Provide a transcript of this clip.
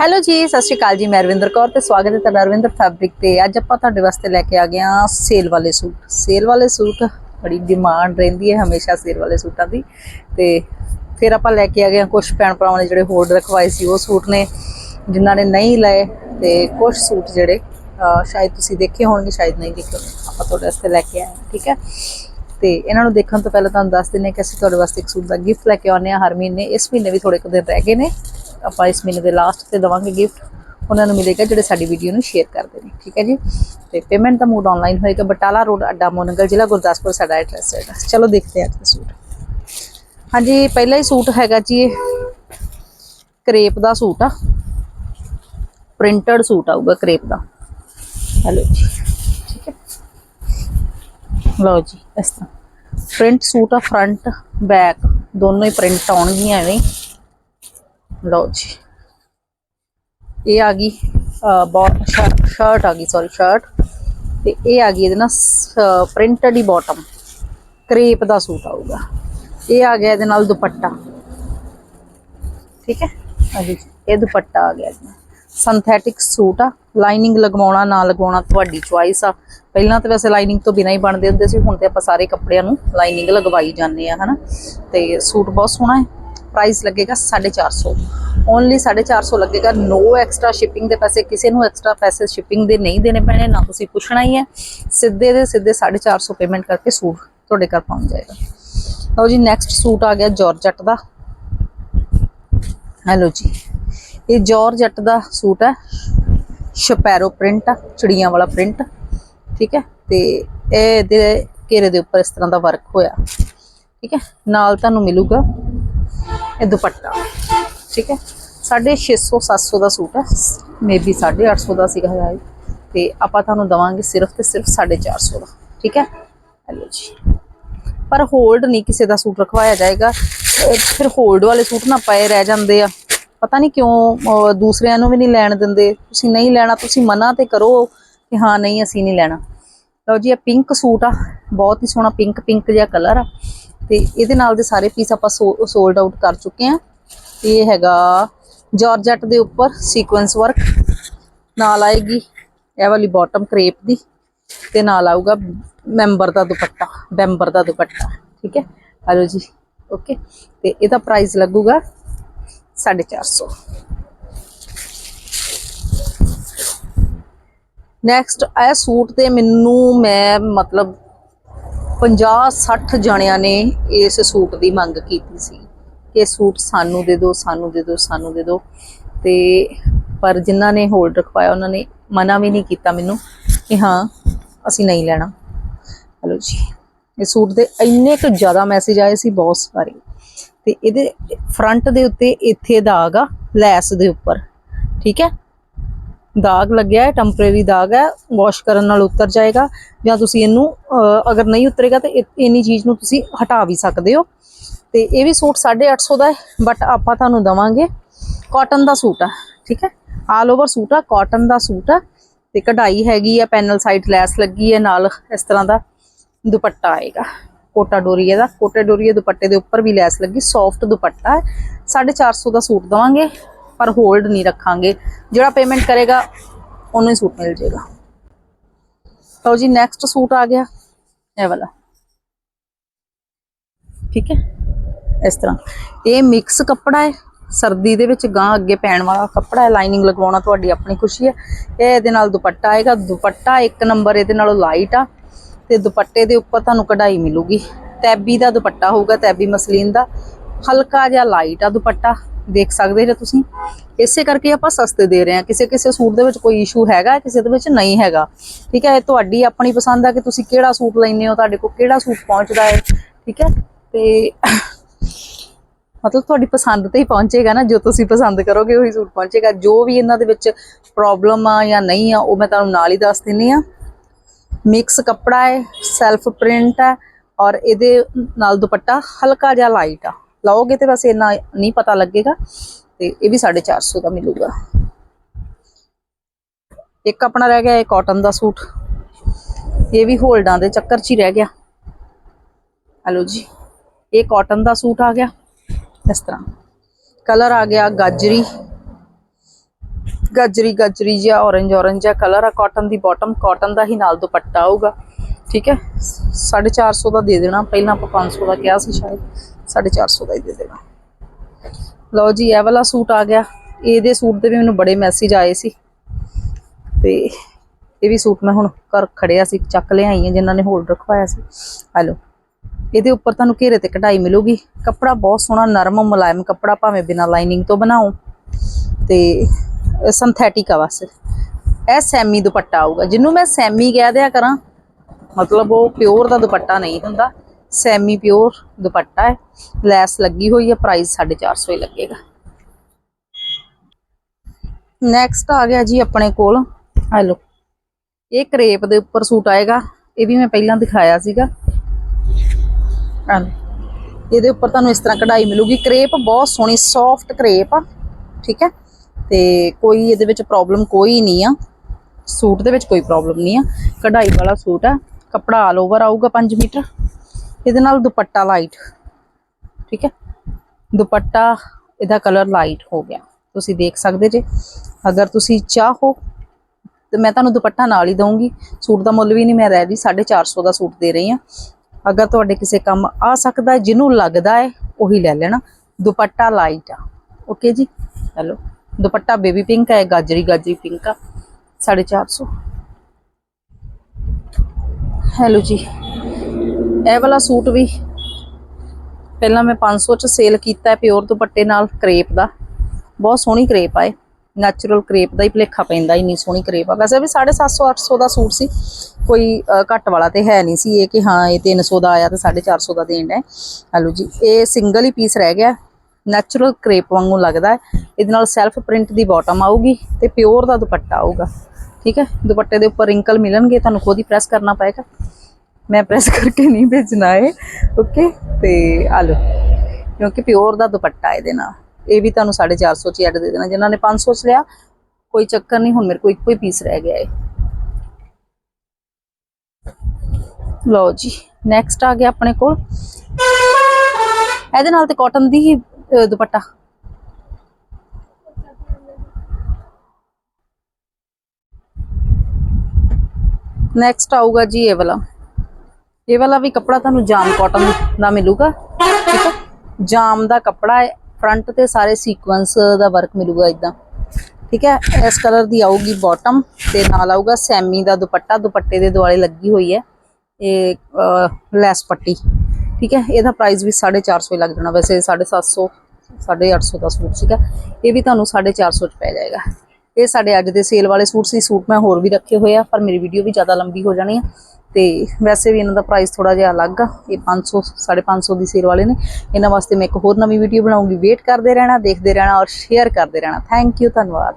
Hello ਜੀ, ਸਤਿ ਸ਼੍ਰੀ ਅਕਾਲ ਜੀ, ਮੈਂ ਰਵਿੰਦਰ ਕੌਰ ਤੇ ਸਵਾਗਤ ਹੈ ਤੁਹਾਡਾ ਰਵਿੰਦਰ ਫੈਬਰਿਕ ਤੇ। ਅੱਜ ਆਪਾਂ ਤੁਹਾਡੇ ਵਾਸਤੇ ਲੈ ਕੇ ਆ ਗਏ ਆ ਸੇਲ ਵਾਲੇ ਸੂਟ। ਸੇਲ ਵਾਲੇ ਸੂਟ ਬੜੀ ਡਿਮਾਂਡ ਰਹਿੰਦੀ ਹੈ ਹਮੇਸ਼ਾ ਸੇਲ ਵਾਲੇ ਸੂਟਾਂ ਦੀ। ਤੇ ਫਿਰ ਆਪਾਂ ਲੈ ਕੇ ਆ ਗਏ ਆ ਕੁਝ ਭੈਣ ਭਰਾਵਾਂ ਨੇ ਜਿਹੜੇ ਹੋਲਡ ਰਖਵਾਏ ਸੀ ਉਹ ਸੂਟ ਨੇ, ਜਿਨ੍ਹਾਂ ਨੇ ਨਹੀਂ ਲਏ ਤੇ ਕੁਝ ਸੂਟ ਜਿਹੜੇ ਸ਼ਾਇਦ ਤੁਸੀਂ ਦੇਖੇ ਹੋਣਗੇ, ਸ਼ਾਇਦ ਨਹੀਂ ਦੇਖੇ ਹੋਣਗੇ। ਆਪਾਂ ਤੁਹਾਡੇ ਵਾਸਤੇ ਲੈ ਕੇ ਆਏ ਠੀਕ ਹੈ? ਤੇ ਇਹਨਾਂ ਨੂੰ ਦੇਖਣ ਤੋਂ ਪਹਿਲਾਂ ਤੁਹਾਨੂੰ ਦੱਸ ਦਿੰਨੇ ਕਿ ਅਸੀਂ ਤੁਹਾਡੇ ਵਾਸਤੇ ਇੱਕ ਸੂਟ ਦਾ ਗਿਫਟ ਲੈ ਕੇ ਆਉਂਦੇ ਹਾਂ ਹਰ ਮਹੀਨੇ। ਇਸ ਮਹੀਨੇ ਵੀ ਥੋੜੇ ਕੁ ਦਿਨ ਰਹਿ ਗਏ ਨੇ। ਆਪਾਂ ਇਸ ਮਹੀਨੇ ਦੇ ਲਾਸਟ ਤੇ ਦਵਾਂਗੇ ਗਿਫਟ ਉਹਨਾਂ ਨੂੰ ਮਿਲੇਗਾ ਜਿਹੜੇ ਸਾਡੀ ਵੀਡੀਓ ਨੂੰ ਸ਼ੇਅਰ ਕਰਦੇ ਨੇ, ਠੀਕ ਹੈ ਜੀ? ਤੇ ਪੇਮੈਂਟ ਦਾ ਮੋਡ ਆਨਲਾਈਨ ਹੋਏਗਾ। ਬਟਾਲਾ ਰੋਡ ਅੱਡਾ ਮੋਨਗਲ ਜ਼ਿਲ੍ਹਾ ਗੁਰਦਾਸਪੁਰ ਸਾਡਾ ਐਡਰੈਸ ਹੈਗਾ। ਚਲੋ ਦੇਖਦੇ ਹਾਂ ਅੱਜ ਦਾ ਸੂਟ। ਹਾਂਜੀ, ਪਹਿਲਾ ਹੀ ਸੂਟ ਹੈਗਾ ਜੀ ਇਹ। ਕਰੇਪ ਦਾ ਸੂਟ ਆ। ਪ੍ਰਿੰਟਡ ਸੂਟ ਆਊਗਾ ਕਰੇਪ ਦਾ। ਹੈਲੋ ਜੀ, ਠੀਕ ਹੈ? ਲਓ ਜੀ, ਇਸ ਤਰ੍ਹਾਂ। ਪ੍ਰਿੰਟ ਸੂਟ ਆ ਫਰੰਟ ਬੈਕ ਦੋਨੋਂ ਹੀ ਪ੍ਰਿੰਟ ਆਉਣਗੀਆਂ ਐਵੇਂ। ਲਓ ਜੀ। ਇਹ ਆ ਗਈ ਸ਼ਰਟ ਆ ਗਈ ਸੌਰੀ ਸ਼ਰਟ ਤੇ ਇਹ ਆ ਗਈ ਇਹਦੇ ਨਾਲ ਪ੍ਰਿੰਟਡ ਹੀ ਬਾਟਮ ਕਰੇਪ ਦਾ ਸੂਟ ਆਊਗਾ। ਇਹ ਆ ਗਿਆ ਇਹਦੇ ਨਾਲ ਦੁਪੱਟਾ। ਠੀਕ ਹੈ? ਹਾਂਜੀ ਇਹ ਦੁਪੱਟਾ ਆ ਗਿਆ ਇਹਦੇ ਨਾਲ। ਸਿੰਥੈਟਿਕ ਸੂਟ ਆ। ਲਾਈਨਿੰਗ ਲਗਵਾਉਣਾ, ਨਾ ਲਗਵਾਉਣਾ ਤੁਹਾਡੀ ਚੁਆਇਸ ਆ। ਪਹਿਲਾਂ ਤਾਂ ਵੈਸੇ ਲਾਈਨਿੰਗ ਤੋਂ ਬਿਨਾਂ ਹੀ ਬਣਦੇ ਹੁੰਦੇ ਸੀ, ਹੁਣ ਤੇ ਆਪਾਂ ਸਾਰੇ ਕੱਪੜਿਆਂ ਨੂੰ ਲਾਈਨਿੰਗ ਲਗਵਾਈ ਜਾਂਦੇ ਆ, ਹਨਾ? ਤੇ ਸੂਟ ਬਹੁਤ ਸੋਹਣਾ ਹੈ। ਪ੍ਰਾਈਸ ਲੱਗੇਗਾ 450 ਓਨਲੀ 450 ਲੱਗੇਗਾ। ਨੋ ਐਕਸਟਰਾ ਸ਼ਿਪਿੰਗ ਦੇ ਪੈਸੇ, ਕਿਸੇ ਨੂੰ ਐਕਸਟਰਾ ਪੈਸੇ ਸ਼ਿਪਿੰਗ ਦੇ ਨਹੀਂ ਦੇਣੇ ਪੈਣੇ, ਨਾ ਤੁਸੀਂ ਪੁੱਛਣਾ ਹੀ ਹੈ। ਸਿੱਧੇ ਦੇ ਸਿੱਧੇ 450 ਪੇਮੈਂਟ ਕਰਕੇ ਸੂਟ ਤੁਹਾਡੇ ਘਰ ਪਹੁੰਚ ਜਾਏਗਾ। ਲਓ ਜੀ ਨੈਕਸਟ ਸੂਟ ਆ ਗਿਆ ਜਾਰਜਟ ਦਾ। ਹੈਲੋ ਜੀ, ਇਹ ਜਾਰਜਟ ਦਾ ਸੂਟ ਹੈ। ਸ਼ਪੈਰੋ ਪ੍ਰਿੰਟ ਆ, ਚਿੜੀਆਂ ਵਾਲਾ ਪ੍ਰਿੰਟ ਠੀਕ ਹੈ, ਤੇ ਇਹ ਇਹਦੇ ਘੇਰੇ ਦੇ ਉੱਪਰ ਇਸ ਤਰ੍ਹਾਂ ਦਾ ਵਰਕ ਹੋਇਆ। ਠੀਕ ਹੈ, ਨਾਲ ਤੁਹਾਨੂੰ ਮਿਲੂਗਾ। ਇਹ ਦੁਪੱਟਾ। ਠੀਕ ਹੈ? 650 700 ਦਾ ਸੂਟ ਹੈ। ਮੇਬੀ 850 ਦਾ ਸੀਗਾ ਹੈ ਤੇ ਆਪਾਂ ਤੁਹਾਨੂੰ ਦਵਾਂਗੇ ਸਿਰਫ ਤੇ ਸਿਰਫ 450 ਦਾ। ਠੀਕ ਹੈ? ਹੈਲੋ ਜੀ। ਪਰ ਹੋਲਡ ਨਹੀਂ ਕਿਸੇ ਦਾ ਸੂਟ ਰਖਵਾਇਆ ਜਾਏਗਾ। ਫਿਰ ਹੋਲਡ ਵਾਲੇ ਸੂਟ ਨਾ ਪਏ ਰਹਿ ਜਾਂਦੇ ਆ। ਪਤਾ ਨਹੀਂ ਕਿਉਂ ਦੂਸਰਿਆਂ ਨੂੰ ਵੀ ਨਹੀਂ ਲੈਣ ਦਿੰਦੇ। ਤੁਸੀਂ ਨਹੀਂ ਲੈਣਾ, ਤੁਸੀਂ ਮਨਾ ਤੇ ਕਰੋ ਕਿ ਹਾਂ, ਨਹੀਂ, ਅਸੀਂ ਨਹੀਂ ਲੈਣਾ। ਲਓ ਜੀ, ਇਹ ਪਿੰਕ ਸੂਟ ਆ। ਬਹੁਤ ਹੀ ਸੋਹਣਾ ਪਿੰਕ ਪਿੰਕ ਜਿਹਾ ਕਲਰ ਆ। ਤੇ ਇਹਦੇ ਨਾਲ ਦੇ ਸਾਰੇ ਪੀਸ ਆਪਾਂ ਸੋਲਡ ਆਊਟ ਕਰ ਚੁੱਕੇ ਆ ਇਹ ਹੈਗਾ ਜਾਰਜਟ ਦੇ ਉੱਪਰ ਸੀਕੁਐਂਸ ਵਰਕ ਨਾਲ ਆਏਗੀ ਇਹ ਵਾਲੀ ਬਾਟਮ ਕ੍ਰੇਪ ਦੀ ਤੇ ਨਾਲ ਆਊਗਾ ਮੈਂਬਰ ਦਾ ਦੁਪੱਟਾ ਬੈਂਬਰ ਦਾ ਦੁਪੱਟਾ, ਠੀਕ ਹੈ? ਹਲੋ ਜੀ ਓਕੇ ਤੇ ਇਹਦਾ ਪ੍ਰਾਈਸ ਲੱਗੂਗਾ 450 ਨੈਕਸਟ ਇਹ ਸੂਟ ਤੇ ਮੈਨੂੰ ਮੈਂ ਮਤਲਬ 50 60 ਜਣਿਆਂ ਨੇ ਇਸ ਸੂਟ ਦੀ ਮੰਗ ਕੀਤੀ ਸੀ ਕਿ ਸੂਟ ਸਾਨੂੰ ਦੇ ਦਿਓ, ਸਾਨੂੰ ਦੇ ਦਿਓ, ਸਾਨੂੰ ਦੇ ਦਿਓ। ਤੇ ਪਰ ਜਿਨ੍ਹਾਂ ਨੇ ਹੋਲਡ ਰਖਵਾਇਆ, ਉਹਨਾਂ ਨੇ ਮਨਾ ਵੀ ਨਹੀਂ ਕੀਤਾ ਮੈਨੂੰ ਕਿ ਹਾਂ, ਅਸੀਂ ਨਹੀਂ ਲੈਣਾ। ਹਲੋ ਜੀ, ਇਹ ਸੂਟ ਦੇ ਇੰਨੇ ਕੁ ਜ਼ਿਆਦਾ ਮੈਸੇਜ ਆਏ ਸੀ ਬਹੁਤ ਸਾਰੇ। ਤੇ ਇਹਦੇ ਫਰੰਟ ਦੇ ਉੱਤੇ ਇੱਥੇ ਦਾਗ ਆ, ਲੈਸ ਦੇ ਉੱਪਰ, ਠੀਕ ਹੈ? ਦਾਗ ਲੱਗਿਆ ਹੈ ਟੈਂਪਰੇਰੀ ਦਾਗ ਹੈ ਵਾਸ਼ ਕਰਨ ਨਾਲ ਉਤਰ ਜਾਏਗਾ ਜਾਂ ਤੁਸੀਂ ਇਹਨੂੰ ਅਗਰ ਨਹੀਂ ਉਤਰੇਗਾ ਤਾਂ ਇ- ਇੰਨੀ ਚੀਜ਼ ਨੂੰ ਤੁਸੀਂ ਹਟਾ ਵੀ ਸਕਦੇ ਹੋ। ਤੇ ਇਹ ਵੀ ਸੂਟ 850 ਦਾ ਹੈ ਬਟ ਆਪਾਂ ਤੁਹਾਨੂੰ ਦਵਾਂਗੇ ਕਾਟਨ ਦਾ ਸੂਟ ਆ, ਠੀਕ ਹੈ? ਆਲ ਓਵਰ ਸੂਟ ਆ ਕਾਟਨ ਦਾ ਸੂਟ ਆ, ਤੇ ਕਢਾਈ ਹੈਗੀ ਆ ਪੈਨਲ ਸਾਈਡ ਲੈਸ ਲੱਗੀ ਹੈ ਨਾਲ ਇਸ ਤਰ੍ਹਾਂ ਦਾ ਦੁਪੱਟਾ ਆਏਗਾ, ਕੋਟਾ ਡੋਰੀਏ ਦਾ। ਕੋਟਾ ਡੋਰੀਏ ਦੁਪੱਟੇ ਦੇ ਉੱਪਰ ਵੀ ਲੈਸ ਲੱਗੀ ਸੌਫਟ ਦੁਪੱਟਾ ਹੈ। 450 ਦਾ ਸੂਟ ਦਵਾਂਗੇ। ਪਰ ਹੋਲਡ ਨਹੀਂ ਰੱਖਾਂਗੇ। ਜਿਹੜਾ ਪੇਮੈਂਟ ਕਰੇਗਾ, ਉਹਨੂੰ ਹੀ ਸੂਟ ਮਿਲ ਜਾਏਗਾ। ਲਓ ਜੀ ਨੈਕਸਟ ਸੂਟ ਆ ਗਿਆ। ਇਹ ਵਾਲਾ। ਠੀਕ ਹੈ? ਇਸ ਤਰ੍ਹਾਂ। ਇਹ ਮਿਕਸ ਕੱਪੜਾ ਹੈ। ਸਰਦੀ ਦੇ ਵਿੱਚ ਗਾਂ ਅੱਗੇ ਪੈਣ ਵਾਲਾ ਕੱਪੜਾ ਹੈ। ਲਾਈਨਿੰਗ ਲਗਵਾਉਣਾ ਤੁਹਾਡੀ ਆਪਣੀ ਖੁਸ਼ੀ ਹੈ। ਇਹ ਇਹਦੇ ਨਾਲ ਦੁਪੱਟਾ ਆਏਗਾ। ਦੁਪੱਟਾ ਇੱਕ ਨੰਬਰ ਇਹਦੇ ਨਾਲੋਂ ਲਾਈਟ ਆ। ਤੇ ਦੁਪੱਟੇ ਦੇ ਉੱਪਰ ਤੁਹਾਨੂੰ ਕਢਾਈ ਮਿਲੂਗੀ। ਤੈਬੀ ਦਾ ਦੁਪੱਟਾ ਹੋਊਗਾ, ਤੈਬੀ ਮਸਲੀਨ ਦਾ। ਹਲਕਾ ਜਿਹਾ ਲਾਈਟ ਆ ਦੁਪੱਟਾ। ਦੇਖ ਸਕਦੇ ਜੇ ਤੁਸੀਂ। ਇਸੇ ਕਰਕੇ ਆਪਾਂ ਸਸਤੇ ਦੇ ਰਹੇ ਹਾਂ। ਕਿਸੇ ਕਿਸੇ ਸੂਟ ਦੇ ਵਿੱਚ ਕੋਈ ਇਸ਼ੂ ਹੈਗਾ, ਕਿਸੇ ਦੇ ਵਿੱਚ ਨਹੀਂ ਹੈਗਾ। ਠੀਕ ਹੈ, ਇਹ ਤੁਹਾਡੀ ਆਪਣੀ ਪਸੰਦ ਆ ਕਿ ਤੁਸੀਂ ਕਿਹੜਾ ਸੂਟ ਲੈਂਦੇ ਹੋ, ਤੁਹਾਡੇ ਕੋਲ ਕਿਹੜਾ ਸੂਟ ਪਹੁੰਚਦਾ ਹੈ। ਠੀਕ ਹੈ, ਤੇ ਮਤਲਬ ਤੁਹਾਡੀ ਪਸੰਦ ਤੇ ਹੀ ਪਹੁੰਚੇਗਾ ਨਾ। ਜੋ ਤੁਸੀਂ ਪਸੰਦ ਕਰੋਗੇ, ਉਹੀ ਸੂਟ ਪਹੁੰਚੇਗਾ। ਜੋ ਵੀ ਇਹਨਾਂ ਦੇ ਵਿੱਚ ਪ੍ਰੋਬਲਮ ਆ ਜਾਂ ਨਹੀਂ ਆ, ਉਹ ਮੈਂ ਤੁਹਾਨੂੰ ਨਾਲ ਹੀ ਦੱਸ ਦਿੰਨੀ ਆ। ਮਿਕਸ ਕੱਪੜਾ ਹੈ ਸੈਲਫ ਪ੍ਰਿੰਟ ਹੈ ਔਰ ਇਹਦੇ ਨਾਲ ਦੁਪੱਟਾ ਹਲਕਾ ਜਿਹਾ ਲਾਈਟ ਆ। ਲਾਓਗੇ ਤੇ ਬਸ ਇੰਨਾ ਨਹੀਂ ਪਤਾ ਲੱਗੇਗਾ ਤੇ ਇਹ ਵੀ 450 ਦਾ ਮਿਲੂਗਾ। ਇੱਕ ਆਪਣਾ ਰਹਿ ਗਿਆ ਇਹ ਕਾਟਨ ਦਾ ਸੂਟ। ਇਹ ਵੀ ਹੋਲਡਾਂ ਦੇ ਚੱਕਰ 'ਚ ਹੀ ਰਹਿ ਗਿਆ। ਹਲੋ ਜੀ, ਇਹ ਕਾਟਨ ਦਾ ਸੂਟ ਆ ਗਿਆ। ਇਸ ਤਰ੍ਹਾਂ। ਕਲਰ ਆ ਗਿਆ ਗਾਜਰੀ। ਗਾਜਰੀ ਗਾਜਰੀ ਜਿਹਾ, orange orange ਜਿਹਾ ਕਲਰ ਆ। ਕਾਟਨ ਦੀ ਬਾਟਮ ਕਾਟਨ ਦਾ ਹੀ ਨਾਲ ਦੁਪੱਟਾ ਆਊਗਾ। ਠੀਕ ਹੈ 450 ਦਾ ਦੇ ਦੇਣਾ। ਪਹਿਲਾਂ ਆਪਾਂ 500 ਦਾ ਕਿਹਾ ਸੀ ਸ਼ਾਇਦ। 450 ਦਾ ਹੀ ਦੇ ਦੇਣਾ। ਲਓ ਜੀ, ਇਹ ਵਾਲਾ ਸੂਟ ਆ ਗਿਆ। ਇਹਦੇ ਸੂਟ ਦੇ ਵੀ ਮੈਨੂੰ ਬੜੇ ਮੈਸੇਜ ਆਏ ਸੀ। ਤੇ ਇਹ ਵੀ ਸੂਟ ਮੈਂ ਹੁਣ ਘਰ ਖੜਿਆ ਸੀ, ਚੱਕ ਲਿਆਈ ਆ ਜਿਨ੍ਹਾਂ ਨੇ ਹੋਲਡ ਰਖਵਾਇਆ ਸੀ। ਹਲੋ ਇਹਦੇ ਉੱਪਰ ਤੁਹਾਨੂੰ ਘੇਰੇ ਤੇ ਕਢਾਈ ਮਿਲੂਗੀ। ਕੱਪੜਾ ਬਹੁਤ ਸੋਹਣਾ, ਨਰਮ, ਮੁਲਾਇਮ ਕੱਪੜਾ, ਭਾਵੇਂ ਬਿਨਾ ਲਾਈਨਿੰਗ ਤੋਂ ਬਣਾਓ। ਤੇ ਸਿੰਥੈਟਿਕ ਆ ਬਸ। ਇਹ ਸੈਮੀ ਦੁਪੱਟਾ ਆਊਗਾ। ਜਿਹਨੂੰ ਮੈਂ ਸੈਮੀ ਕਹਿ ਦਿਆ ਕਰਾਂ, ਮਤਲਬ ਉਹ ਪਿਓਰ ਦਾ ਦੁਪੱਟਾ ਨਹੀਂ ਹੁੰਦਾ। ਸੈਮੀ ਪਿਓਰ ਦੁਪੱਟਾ ਹੈ। ਲੈਸ ਲੱਗੀ ਹੋਈ ਹੈ ਪ੍ਰਾਈਸ 450 ਹੀ ਲੱਗੇਗਾ। ਨੈਕਸਟ ਆ ਗਿਆ ਜੀ ਆਪਣੇ ਕੋਲ। ਆ ਲਓ। ਇਹ ਕਰੇਪ ਦੇ ਉੱਪਰ ਸੂਟ ਆਏਗਾ। ਇਹ ਵੀ ਮੈਂ ਪਹਿਲਾਂ ਦਿਖਾਇਆ ਸੀਗਾ। ਆ ਇਹਦੇ ਉੱਪਰ ਤੁਹਾਨੂੰ ਇਸ ਤਰ੍ਹਾਂ ਕਢਾਈ ਮਿਲੂਗੀ। ਕਰੇਪ ਬਹੁਤ ਸੋਹਣੀ ਸੌਫਟ ਕਰੇਪ ਆ। ਠੀਕ ਹੈ। ਤੇ ਕੋਈ ਇਹਦੇ ਵਿੱਚ ਪ੍ਰੋਬਲਮ ਕੋਈ ਨਹੀਂ ਆ। ਸੂਟ ਦੇ ਵਿੱਚ ਕੋਈ ਪ੍ਰੋਬਲਮ ਨਹੀਂ ਆ। ਕਢਾਈ ਵਾਲਾ ਸੂਟ ਆ। ਕੱਪੜਾ ਆਲ ਓਵਰ ਆਊਗਾ 5 ਮੀਟਰ। ਇਹਦੇ ਨਾਲ ਦੁਪੱਟਾ ਲਾਈਟ ਠੀਕ ਹੈ? ਦੁਪੱਟਾ ਇਹਦਾ ਕਲਰ ਲਾਈਟ ਹੋ ਗਿਆ। ਤੁਸੀਂ ਦੇਖ ਸਕਦੇ ਜੇ। ਅਗਰ ਤੁਸੀਂ ਚਾਹੋ, ਤੇ ਮੈਂ ਤੁਹਾਨੂੰ ਦੁਪੱਟਾ ਨਾਲ ਹੀ ਦਊਂਗੀ। ਸੂਟ ਦਾ ਮੁੱਲ ਵੀ ਨਹੀਂ, ਮੈਂ ਰਹਿ ਰਹੀ 450 ਦਾ ਸੂਟ ਦੇ ਰਹੀ ਹਾਂ। ਅਗਰ ਤੁਹਾਡੇ ਕਿਸੇ ਕੰਮ ਆ ਸਕਦਾ, ਜਿਹਨੂੰ ਲੱਗਦਾ ਹੈ, ਉਹੀ ਲੈ ਲੈਣਾ। ਦੁਪੱਟਾ ਲਾਈਟ ਆ। ਓਕੇ ਜੀ? ਹੈਲੋ ਦੁਪੱਟਾ ਬੇਬੀ ਪਿੰਕ ਹੈ ਗਾਜਰੀ ਗਾਜਰੀ ਪਿੰਕ ਆ। 450 ਹੈਲੋ ਜੀ। ਇਹ ਵਾਲਾ ਸੂਟ ਵੀ ਪਹਿਲਾਂ ਮੈਂ 500 ਚ ਸੇਲ ਕੀਤਾ ਪਿਓਰ ਦੁਪੱਟੇ ਨਾਲ ਕਰੇਪ ਦਾ। ਬਹੁਤ ਸੋਹਣੀ ਕਰੇਪ ਆ ਇਹ। ਨੈਚੁਰਲ ਕਰੇਪ ਦਾ ਹੀ ਭਲੇਖਾ ਪੈਂਦਾ, ਇੰਨੀ ਸੋਹਣੀ ਕਰੇਪ ਆ। ਵੈਸੇ ਵੀ 750 800 ਦਾ ਸੂਟ ਸੀ। ਕੋਈ ਘੱਟ ਵਾਲਾ ਤੇ ਹੈ ਨਹੀਂ ਸੀ। ਇਹ ਕਿ ਹਾਂ, ਇਹ 300 ਦਾ ਆਇਆ ਤੇ 450 ਦਾ ਦੇਣ ਹੈ ਹਲੋ ਜੀ, ਇਹ ਸਿੰਗਲ ਹੀ ਪੀਸ ਰਹਿ ਗਿਆ। ਨੈਚੁਰਲ ਕਰੇਪ ਵਾਂਗੂ ਲੱਗਦਾ ਹੈ। ਇਹਦੇ ਨਾਲ ਸੈਲਫ ਪ੍ਰਿੰਟ ਦੀ ਬਾਟਮ ਆਊਗੀ ਤੇ ਪਿਓਰ ਦਾ ਦੁਪੱਟਾ ਆਊਗਾ। ਠੀਕ ਹੈ? ਦੁਪੱਟੇ ਦੇ ਉੱਪਰ ਰਿੰਕਲ ਮਿਲਣਗੇ, ਤੁਹਾਨੂੰ ਖੁਦ ਹੀ ਪ੍ਰੈਸ ਕਰਨਾ ਪਏਗਾ। ਮੈਂ ਪ੍ਰੈਸ ਕਰਕੇ ਨਹੀਂ ਭੇਜਣਾ ਹੈ ਓਕੇ ਤੇ ਆ ਲਓ, ਕਿਉਂਕਿ ਪਿਓਰ ਦਾ ਦੁਪੱਟਾ ਇਹਦੇ ਨਾਲ। ਇਹ ਵੀ ਤੁਹਾਨੂੰ 450 ਚ ਐਡ ਦੇ ਦੇਣਾ। ਜਿਨ੍ਹਾਂ ਨੇ 500 ਚ ਲਿਆ, ਕੋਈ ਚੱਕਰ ਨਹੀਂ, ਹੁਣ ਮੇਰੇ ਕੋਲ ਇੱਕੋ ਹੀ ਪੀਸ ਰਹਿ ਗਿਆ ਹੈ ਲਓ ਜੀ ਨੈਕਸਟ ਆ ਗਿਆ ਆਪਣੇ ਕੋਲ। ਇਹਦੇ ਨਾਲ ਤੇ ਕਾਟਨ ਦੀ ਹੀ ਦੁਪੱਟਾ। ਨੈਕਸਟ ਆਊਗਾ ਜੀ ਇਹ ਵਾਲਾ। ਇਹ ਵਾਲਾ ਵੀ ਕੱਪੜਾ ਤੁਹਾਨੂੰ ਜਾਮ ਕਾਟਨ ਦਾ ਮਿਲੂਗਾ, ਠੀਕ ਹੈ ਜਾਮ ਦਾ ਕੱਪੜਾ ਹੈ ਫਰੰਟ ਤੇ ਸਾਰੇ ਸੀਕੁਐਂਸ ਦਾ ਵਰਕ ਮਿਲੂਗਾ ਇਦਾਂ ਠੀਕ ਹੈ ਇਸ ਕਲਰ ਦੀ ਆਊਗੀ ਬਾਟਮ ਤੇ ਨਾਲ ਆਊਗਾ ਸੈਮੀ ਦਾ ਦੁਪੱਟਾ, ਦੁਪੱਟੇ ਦੇ ਦੁਆਲੇ ਲੱਗੀ ਹੋਈ ਹੈ, ਇਹ ਲੈਸ ਪੱਟੀ, ਠੀਕ ਹੈ ਇਹਦਾ ਪ੍ਰਾਈਸ ਵੀ 450 ਹੀ ਲੱਗ ਜਾਣਾ, ਵੈਸੇ 750 850 ਦਾ ਸੂਟ ਸੀਗਾ ਇਹ ਵੀ ਤੁਹਾਨੂੰ 450 ਚ ਪੈ ਜਾਏਗਾ। ਇਹ ਸਾਡੇ ਅੱਜ ਦੇ ਸੇਲ ਵਾਲੇ ਸੂਟ ਸੀ। ਸੂਟ ਮੈਂ ਹੋਰ ਵੀ ਰੱਖੇ ਹੋਏ ਆ, ਪਰ ਮੇਰੀ ਵੀਡੀਓ ਵੀ ਜ਼ਿਆਦਾ ਲੰਬੀ ਹੋ ਜਾਣੀ ਆ। ਤੇ ਵੈਸੇ ਵੀ ਇਹਨਾਂ ਦਾ ਪ੍ਰਾਈਸ ਥੋੜਾ ਜਿਹਾ ਅਲੱਗ ਆ। ਇਹ 500 550 ਦੀ ਸੇਲ ਵਾਲੇ ਨੇ। ਇਹਨਾਂ ਵਾਸਤੇ ਮੈਂ ਇੱਕ ਹੋਰ ਨਵੀਂ ਵੀਡੀਓ ਬਣਾਉਂਗੀ। ਵੇਟ ਕਰਦੇ ਰਹਿਣਾ, ਦੇਖਦੇ ਰਹਿਣਾ ਔਰ ਸ਼ੇਅਰ ਕਰਦੇ ਰਹਿਣਾ। ਥੈਂਕ ਯੂ ਧੰਨਵਾਦ।